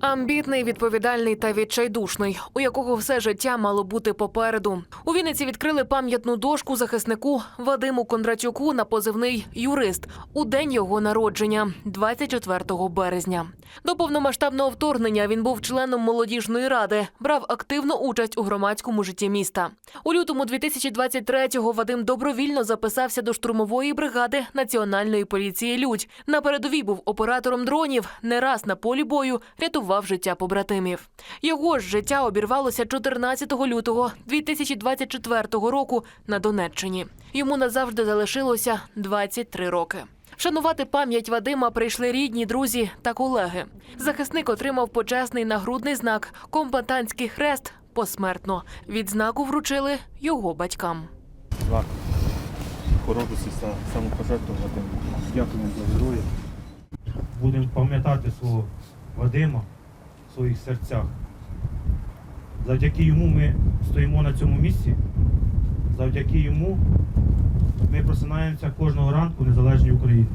Амбітний, відповідальний та відчайдушний, у якого все життя мало бути попереду. У Вінниці відкрили пам'ятну дошку захиснику Вадиму Кондратюку на позивний юрист у день його народження, 24 березня. До повномасштабного вторгнення він був членом молодіжної ради, брав активну участь у громадському житті міста. У лютому 2023-го Вадим добровільно записався до штурмової бригади Національної поліції Людь. На передовій був оператором дронів. Не раз на полі бою рятував життя побратимів. Його ж життя обірвалося 14 лютого 2024 року на Донеччині. Йому назавжди залишилося 23 роки. Вшанувати пам'ять Вадима прийшли рідні, друзі та колеги. Захисник отримав почесний нагрудний знак Комбатантський хрест посмертно. Відзнаку вручили його батькам. Знак хородості та самопожертвувати. Дякую за здоров'я. будемо пам'ятати свого Вадима своїх серцях. Завдяки йому ми стоїмо на цьому місці. Завдяки йому ми просинаємося кожного ранку в незалежній Україні.